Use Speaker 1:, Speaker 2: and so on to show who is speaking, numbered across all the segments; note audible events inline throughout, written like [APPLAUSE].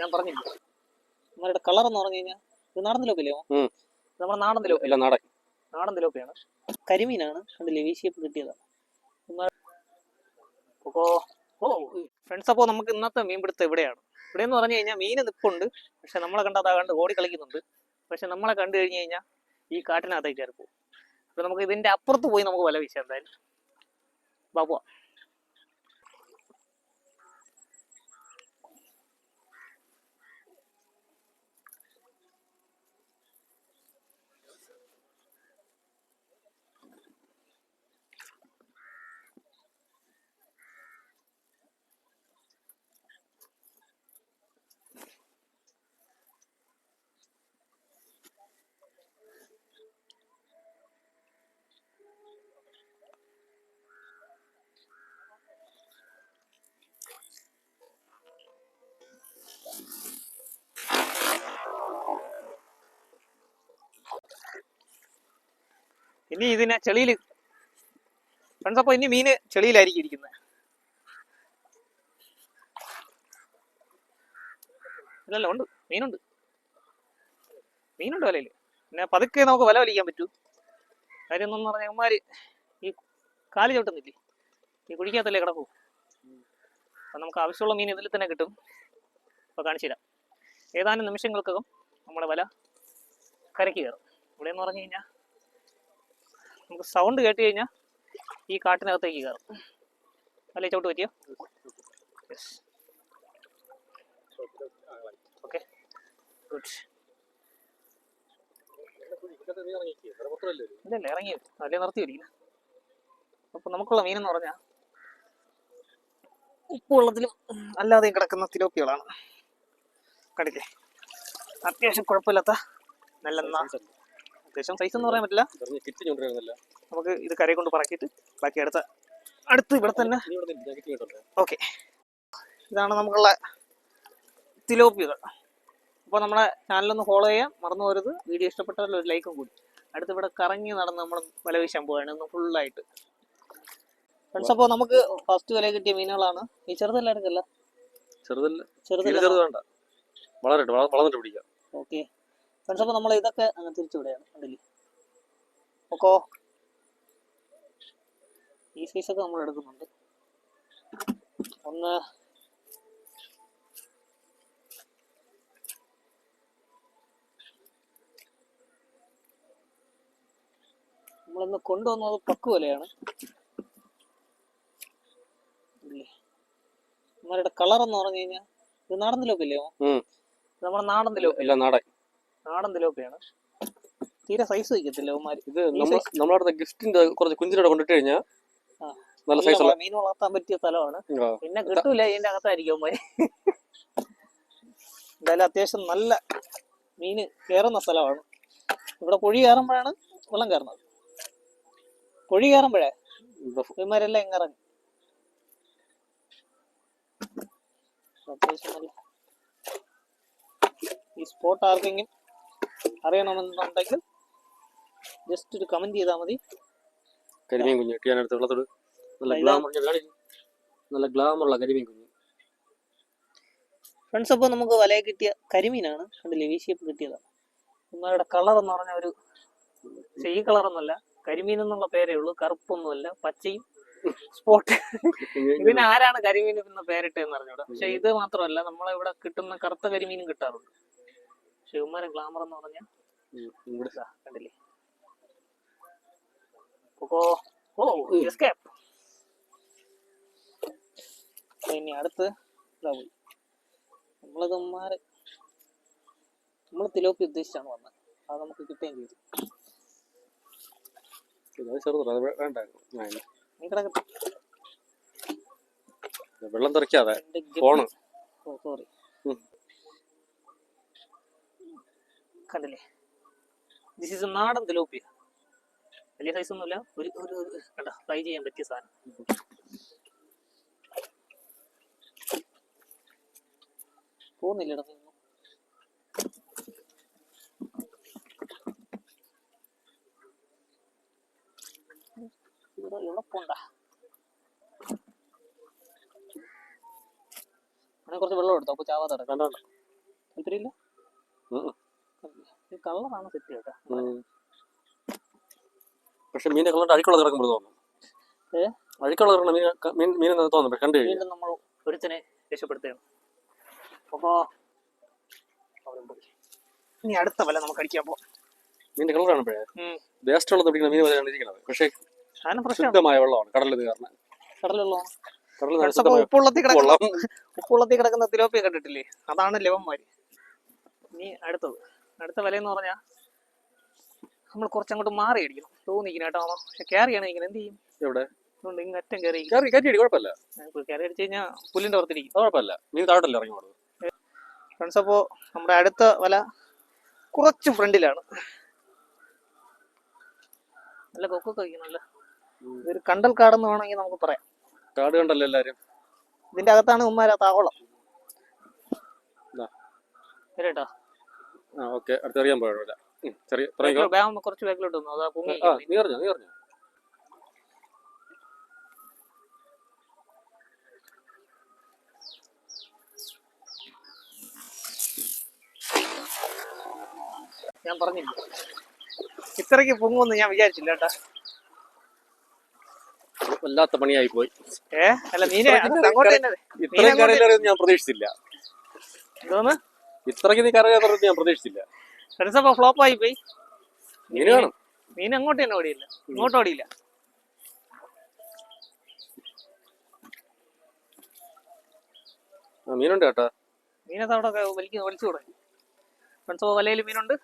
Speaker 1: ഞാൻ പറഞ്ഞില്ല? നമ്മളുടെ കളർ എന്ന് പറഞ്ഞു കഴിഞ്ഞാൽ ഇത് നാടൻ തിലോപ്പില്ലേ. നമ്മുടെ നാടൻ തിലോപ്പി
Speaker 2: ഇല്ല നാടൻ.
Speaker 1: നാടൻ തിലോപ്പിയാണ്. കരിമീനാണ് കണ്ടില്ലേ വീശിയപ്പ് കിട്ടിയതാണ് അപ്പോ ഓ ഫ്രണ്ട്സ് അപ്പോൾ നമുക്ക് ഇന്നത്തെ മീൻപിടുത്തം ഇവിടെയാണ്. ഇവിടെ എന്ന് പറഞ്ഞു കഴിഞ്ഞാൽ മീൻ നിപ്പുണ്ട്. പക്ഷെ നമ്മളെ കണ്ട അതാ കണ്ട് ഓടി കളിക്കുന്നുണ്ട്. പക്ഷെ നമ്മളെ കണ്ടു കഴിഞ്ഞു കഴിഞ്ഞാൽ ഈ കാട്ടിനകത്തേക്ക് കയറി പോകും അപ്പോൾ നമുക്ക് ഇതിന്റെ അപ്പുറത്ത് പോയി നമുക്ക് വല വീശാം എന്തായാലും. ബാബുവാ. ഇനി ഇതിനെ ചെളിയിൽ ഫ്രണ്ട്സ് അപ്പോൾ ഇനി മീന് ചെളിയിലായിരിക്കും ഇരിക്കുന്നത്. ഇല്ലല്ല ഉണ്ട്. മീനുണ്ട്. മീനുണ്ട് വലയിൽ. പിന്നെ പതുക്കെ നമുക്ക് വല വലിക്കാൻ പറ്റൂ. കാര്യം എന്നു പറഞ്ഞാൽ ഇവന്മാര് ഈ കാൽ ചവിട്ടുന്നില്ലേ? ഈ കുഴിക്കകത്തല്ലേ കിടക്കൂ. അപ്പം നമുക്ക് ആവശ്യമുള്ള മീൻ ഇതിൽ തന്നെ കിട്ടും. അപ്പോൾ കാണിച്ചു തരാം. ഏതാനും നിമിഷങ്ങൾക്കകം നമ്മുടെ വല കരയ്ക്ക് കയറും. ഇവിടെ എന്ന് പറഞ്ഞു കഴിഞ്ഞാൽ നമുക്ക് സൗണ്ട് കേട്ട് കഴിഞ്ഞാൽ ഈ കാട്ടിനകത്തേക്ക് കയറും. അല്ലേ ചോട്ട് പറ്റിയോ? ഓക്കെ ഗുഡ് ഇറങ്ങി അല്ലേ നിർത്തി വരിക. അപ്പൊ നമുക്കുള്ള മീനെന്ന് പറഞ്ഞാൽ ഉപ്പുവെള്ളത്തിലും അല്ലാതെയും കിടക്കുന്ന തിലോപ്പികളാണ് കടിക്കേ അത്യാവശ്യം കുഴപ്പമില്ലാത്ത നല്ല ന- അത്യാവശ്യം സൈസ് എന്ന് പറയാൻ പറ്റില്ല. നമുക്ക് ഇത് കരയെ കൊണ്ട് പറക്കിയിട്ട് ബാക്കി അടുത്ത അടുത്ത് ഇവിടെ തന്നെ. ഓക്കെ ഇതാണ് നമുക്കുള്ള തിലോപ്പികൾ അപ്പോൾ നമ്മളെ ചാനലൊന്ന് ഫോളോ ചെയ്യാം മറന്നു പോരുത്. വീഡിയോ ഇഷ്ടപ്പെട്ടാൽ ഒരു ലൈക്കും കൂടി. അടുത്ത് ഇവിടെ കറങ്ങി നടന്ന് നമ്മൾ വല വീശാൻ പോവുകയാണ് ഒന്ന് ഫുള്ളായിട്ട് ഫ്രണ്ട്സ് അപ്പോൾ നമുക്ക് ഫസ്റ്റ് വില കിട്ടിയ മീനുകളാണ്. ഈ ചെറുതല്ല എടുക്കല്ല
Speaker 2: ചെറുതല്ല.
Speaker 1: ചെറുതല്ല?
Speaker 2: ചെറുത് വേണ്ട. വളരട്ടെ വള- വളർന്നിട്ട് പിടിക്കാം.
Speaker 1: ഓക്കെ ഫ്രണ്ട്സ് അപ്പോൾ നമ്മൾ ഇതൊക്കെ അങ്ങ് തിരിച്ചു വിടുകയാണ് കണ്ടില്ലേ? ഓക്കോ ഈ സൈസൊക്കെ നമ്മൾ എടുക്കുന്നുണ്ട്. ഒന്ന് നമ്മളിന്ന് കൊണ്ടുവന്നത് പക്കുവലയാണ് നമ്മളുടെ കളർ എന്ന് പറഞ്ഞു കഴിഞ്ഞാൽ ഇത് നാടൻ തിലോപ്പില്ലേ നമ്മുടെ നാടൻ
Speaker 2: ഇല്ല നാടൻ.
Speaker 1: നാടൻ തിലോപ്പിയാണ്. തീരെ സൈസ് വയ്ക്കത്തില്ല അവന്മാര്.
Speaker 2: ഇത് നമ്മളവിടുത്തെ ഗിഫ്റ്റിന്റെ കുറച്ച് കുഞ്ചിനോടെ കൊണ്ടിട്ട് കഴിഞ്ഞാൽ നല്ല സൈസ്
Speaker 1: മീൻ വളർത്താൻ പറ്റിയ സ്ഥലമാണ്. പിന്നെ കിട്ടൂല ഇതിന്റെ അകത്തായിരിക്കും അവന്മാര്. എന്തായാലും അത്യാവശ്യം നല്ല മീന് കയറുന്ന സ്ഥലമാണ്. ഇവിടെ കുഴി കയറുമ്പോഴാണ് വെള്ളം കയറുന്നത്. കുഴി കയറുമ്പോഴേ ഇവന്മാരെല്ലാം ഇങ്ങിറങ്ങി അത്യാവശ്യം നല്ല ഈ സ്പോട്ട് ആർക്കെങ്കിലും അറിയണമെന്നുണ്ടെങ്കിൽ ജസ്റ്റ് ഒരു കമന്റ് ചെയ്താൽ മതി.
Speaker 2: കരിമീൻ കുഞ്ഞ് ഇട്ടിയാനടുത്ത് വെള്ളത്തോട്. നല്ല ഗ്ലാമർ നല്ല ഗ്ലാമറുള്ള കരിമീൻ കുഞ്ഞ്.
Speaker 1: ഫ്രണ്ട്സ് അപ്പോൾ നമുക്ക് വലയെ കിട്ടിയ കരിമീനാണ്. കണ്ടില്ലേ വീശിയപ്പ് കിട്ടിയതാണ്. ഇവന്മാരുടെ കളർ എന്ന് പറഞ്ഞ ഒരു ഈ കളറൊന്നുമല്ല കരിമീൻ എന്നുള്ള പേരേ ഉള്ളൂ. കറുപ്പൊന്നുമല്ല. പച്ചയും സ്പോട്ട് ഇതിന് ആരാണ് കരിമീൻ എന്ന പേരിട്ടെന്ന് അറിഞ്ഞൂടാ. പക്ഷെ ഇത് മാത്രമല്ല നമ്മളെ ഇവിടെ കിട്ടുന്ന കറുത്ത കരിമീനും കിട്ടാറുണ്ട്. പക്ഷെ ഇവന്മാരെ ഗ്ലാമർ എന്ന് പറഞ്ഞാൽ കണ്ടില്ലേ? ഓ ഓ എസ്കേപ്പ് ഇനി അടുത്ത് ഇതാ പോയി. നമ്മളത് ഉമ്മാര് നമ്മൾ തിലോപ്പി ഉദ്ദേശിച്ചാണ് വന്നത്. അത് നമുക്ക് കിട്ടുകയും ചെയ്തു.
Speaker 2: ഇത് ചെറുതാണ് അത് വേ- വേണ്ടായിരുന്നു ഞാൻ ഇനി.
Speaker 1: നീ കിടക്കട്ടെ
Speaker 2: വെള്ളം തെറിക്കാതെ
Speaker 1: എന്റെ ഗപ്പി-
Speaker 2: ഫോണ്
Speaker 1: ഓ സോറി
Speaker 2: ഉം.
Speaker 1: കണ്ടില്ലേ? ദിസ് ഇസ് നാടൻ തിലോപ്പിയ വലിയ സൈസ് ഒന്നുമില്ല. ഒരു ഒരു കണ്ട? ഫ്രൈ ചെയ്യാൻ പറ്റിയ സാധനം. പോകുന്നില്ല നീ ഇവിടെ എവിടെ പോണ്ട അങ്ങനെ കുറച്ച് വെള്ളം എടുത്തോ? അപ്പൊ ചാവാതെ കണ്ടോ
Speaker 2: വേണ്ട വേണ്ട
Speaker 1: ഇത്രയില്ല
Speaker 2: ഉം ഉം.
Speaker 1: ഈ കളറാണ് സെറ്റ് കേട്ടോ.
Speaker 2: പക്ഷെ മീനെ കളറിട്ട് അഴുക്കുള്ള കിടക്കുമ്പോൾ തോന്നുന്നു
Speaker 1: ഏഹ്
Speaker 2: അഴുക്കുള്ള ഇറങ്ങുന്ന മീൻ മീൻ പക്ഷെ കണ്ടു
Speaker 1: വീണ്ടും നമ്മൾ ഒരുത്തിനെ രക്ഷപ്പെടുത്തുകയാണ്. അപ്പോ ഇനി അടുത്ത വല നമുക്ക് അടിക്കാൻ പോവാം.
Speaker 2: മീനിന്റെ
Speaker 1: കളറാണ്.
Speaker 2: വേസ്റ്റ് വെള്ളത്തിൽ പിടിക്കുന്ന മീൻ പോലെയാണ് ഇരിക്കുന്നത്. പക്ഷേ
Speaker 1: സാധനം പ്രശ്നം
Speaker 2: ശുദ്ധമായ വെള്ളമാണ് നിന്ന് കാരണം
Speaker 1: കടലുള്ളതാണ്
Speaker 2: കടലിൽ നിന്ന്
Speaker 1: അപ്പൊ
Speaker 2: ശുദ്ധമായ
Speaker 1: ഉപ്പുള്ളത്തിൽ കിടക്കുന്ന
Speaker 2: വെള്ളം
Speaker 1: ഉപ്പുള്ളത്തിൽ കിടക്കുന്ന തിലോപ്പിയ കണ്ടിട്ടില്ലേ? അതാണ് ലവന്മാര്. ഇനി അടുത്തത്. അടുത്ത വില എന്ന് പറഞ്ഞാൽ നമ്മൾ കുറച്ചങ്ങോട്ട് മാറി അടിക്കണം തോന്നിക്കണം കേട്ടോ പക്ഷെ കയറി ആണ് ഇങ്ങനെ എന്ത് ചെയ്യും?
Speaker 2: എവിടെ?
Speaker 1: അതുകൊണ്ട് ഇങ്ങ് അറ്റം കയറി
Speaker 2: കയറി കയറ്റി കുഴപ്പമില്ല.
Speaker 1: കയറി അടിച്ചു കഴിഞ്ഞാൽ പുല്ലിന്റെ പുറത്തിരിക്കും.
Speaker 2: കുഴപ്പമില്ല. മീൻ താഴോട്ടല്ല ഇറങ്ങി പോണത്
Speaker 1: ഫ്രണ്ട്സ് അപ്പോ നമ്മുടെ അടുത്ത വല കുറച്ച് ഫ്രണ്ടിലാണ്. നല്ല കൊക്കൊക്കെ വയ്ക്കും നല്ല. ഇതൊരു കണ്ടൽ കാടെന്ന് വേണമെങ്കിൽ നമുക്ക് പറയാം.
Speaker 2: കാട് കണ്ടല്ലോ എല്ലാരും?
Speaker 1: ഇതിന്റെ അകത്താണ് ഉമ്മാര താവളം. കേട്ടോ
Speaker 2: ആ ഓക്കെ. അടുത്തറിയാൻ പോയില്ല ചെറിയ തുടങ്ങിക്കോ
Speaker 1: ബാഗ് കുറച്ച് ബാക്കിലോട്ട് അതാ പൊങ്ങി
Speaker 2: ആ നീ അറിഞ്ഞോ നീ അറിഞ്ഞോ?
Speaker 1: ഞാൻ പറഞ്ഞില്ല? ഇത്രയ്ക്ക് പൊങ്ങുമെന്ന് ഞാൻ വിചാരിച്ചില്ല കേട്ടാ.
Speaker 2: വല്ലാത്ത പണിയായി പോയി
Speaker 1: ഏ? അല്ല മീനെ അത് അങ്ങോട്ട്
Speaker 2: ഞാൻ പ്രതീക്ഷിച്ചില്ല.
Speaker 1: എന്തോന്ന്?
Speaker 2: ഇത്രയ്ക്ക് നീ കരകയറുന്നത് ഞാൻ പ്രതീക്ഷിച്ചില്ല.
Speaker 1: ഫ്രണ്ട്സ് അപ്പൊ ഫ്ലോപ്പ് ആയി പോയി.
Speaker 2: മീൻ കാണും.
Speaker 1: മീൻ അങ്ങോട്ട് തന്നെ ഓടിയില്ല. ഇങ്ങോട്ട് ഓടിയില്ല.
Speaker 2: മീനുണ്ട് കേട്ടോ.
Speaker 1: മീനത്ത് അവിടെ ഒക്കെ വലിക്ക് വലിച്ചു തുടങ്ങി. ഫ്രണ്ട്സ് അപ്പൊ വലയിൽ മീനുണ്ട്.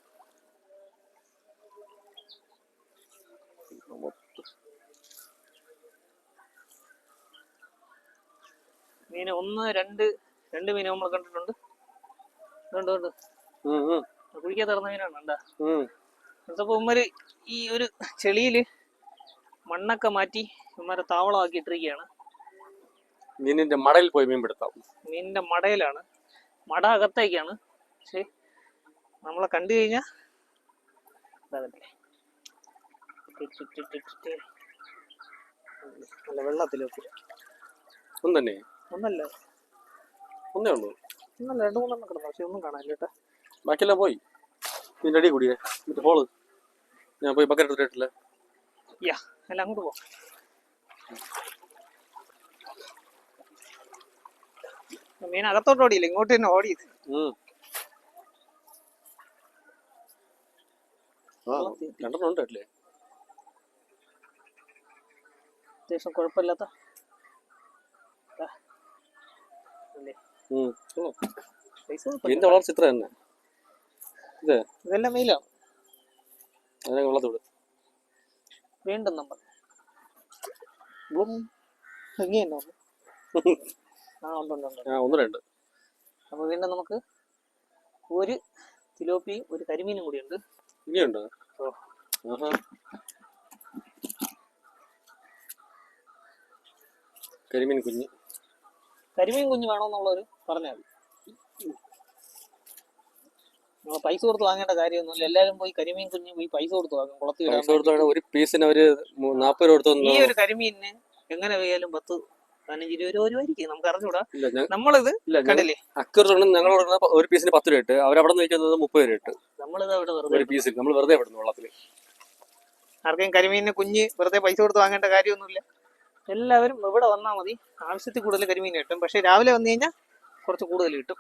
Speaker 1: മീന് ഒന്ന് രണ്ട് രണ്ട് മീൻ നമ്മൾ കണ്ടിട്ടുണ്ട്. ഉണ്ട് മീനാണ്. ഉമ്മര് ഈ ഒരു ചെളിയിൽ മണ്ണൊക്കെ മാറ്റി ഉമ്മരെ താവളമാക്കി ഇട്ടിരിക്കുകയാണ്
Speaker 2: മീനിന്റെ മടയിൽ പോയി മീൻ പിടുത്താം.
Speaker 1: മീനിന്റെ മടയിലാണ്. മട അകത്തേക്കാണ്. പക്ഷേ നമ്മളെ കണ്ടു കഴിഞ്ഞാൽ ഇതാകത്തില്ലേ നല്ല വെള്ളത്തിലേക്ക്
Speaker 2: ഒന്നല്ലേ?
Speaker 1: ഒന്നല്ല.
Speaker 2: ഒന്നേ ഉള്ളൂ.
Speaker 1: ഒന്നല്ല രണ്ട് മൂന്നെണ്ണം കിടന്നു പക്ഷെ ഒന്നും കാണാനില്ല കേട്ടോ.
Speaker 2: ബാക്കിയെല്ലാം പോയി. നിന്റെ അടി കൂടിയേ? മറ്റേ ഹോൾ ഞാൻ പോയി ബക്കറ്റ് എടുത്തിട്ടില്ല
Speaker 1: യാ അല്ല അങ്ങോട്ട് പോ. മീൻ അകത്തോട്ട് ഓടിയില്ല? ഇങ്ങോട്ട് തന്നെ ഓടിയത്.
Speaker 2: രണ്ടെണ്ണം ഉണ്ട് അല്ലേ
Speaker 1: അത്യാവശ്യം കുഴപ്പമില്ലാത്ത
Speaker 2: മീനിന്റെ വളർച്ച ഇത്ര തന്നെ. ഇത്
Speaker 1: ഇതെല്ലാം മെയിലാണ്
Speaker 2: അതിനെ വെള്ളത്തോട്
Speaker 1: വീണ്ടും നമ്മൾ. ഇങ്ങനെയുണ്ടോ [LAUGHS] ആ ഉണ്ട് ഉണ്ട്
Speaker 2: ആ ഒന്ന് രണ്ട്.
Speaker 1: അപ്പോൾ വീണ്ടും നമുക്ക് ഒരു തിലോപ്പി ഒരു കരിമീനും കൂടിയുണ്ട്
Speaker 2: ഇനിയുണ്ട്. ആഹാ. കരിമീൻ കുഞ്ഞ്.
Speaker 1: കരിമീൻ കുഞ്ഞ് വേണമെന്നുള്ളവർ പറഞ്ഞാൽ മതി. നമ്മൾ പൈസ കൊടുത്ത് വാങ്ങേണ്ട കാര്യമൊന്നുമില്ല. എല്ലാവരും പോയി കരിമീൻ കുഞ്ഞ് പോയി പൈസ കൊടുത്ത് വാങ്ങും. കുളത്തിൽ
Speaker 2: ഒരു പീസിന് അവർ നാൽപ്പത് രൂപ കൊടുത്തു
Speaker 1: ഈ ഒരു കരിമീനിന് എങ്ങനെ പോയാലും പത്ത് പതിനഞ്ച് ഇരുപത് രൂപ രൂപയായിരിക്കും നമുക്ക് അറിഞ്ഞൂടാ. നമ്മളിത് കണ്ടില്ലേ?
Speaker 2: അക്കൂറത്തോണ്ട് ഞങ്ങൾ ഒരു പീസിന് പത്ത് രൂപ ഇട്ട്. അവരവിടെ നിന്ന് മുപ്പത് രൂപ ഇട്ട്.
Speaker 1: നമ്മളിത് അവിടെ വെറുതെ
Speaker 2: ഒരു പീസിൽ നമ്മൾ വെറുതെ വിടുന്നു വെള്ളത്തിൽ
Speaker 1: ആർക്കെങ്കിലും കരിമീനിന് കുഞ്ഞ് വെറുതെ പൈസ കൊടുത്ത് വാങ്ങേണ്ട കാര്യമൊന്നുമില്ല. എല്ലാവരും ഇവിടെ വന്നാൽ മതി. ആവശ്യത്തിൽ കൂടുതൽ കരിമീൻ കിട്ടും. പക്ഷേ രാവിലെ വന്നു കഴിഞ്ഞാൽ കുറച്ച് കൂടുതൽ കിട്ടും.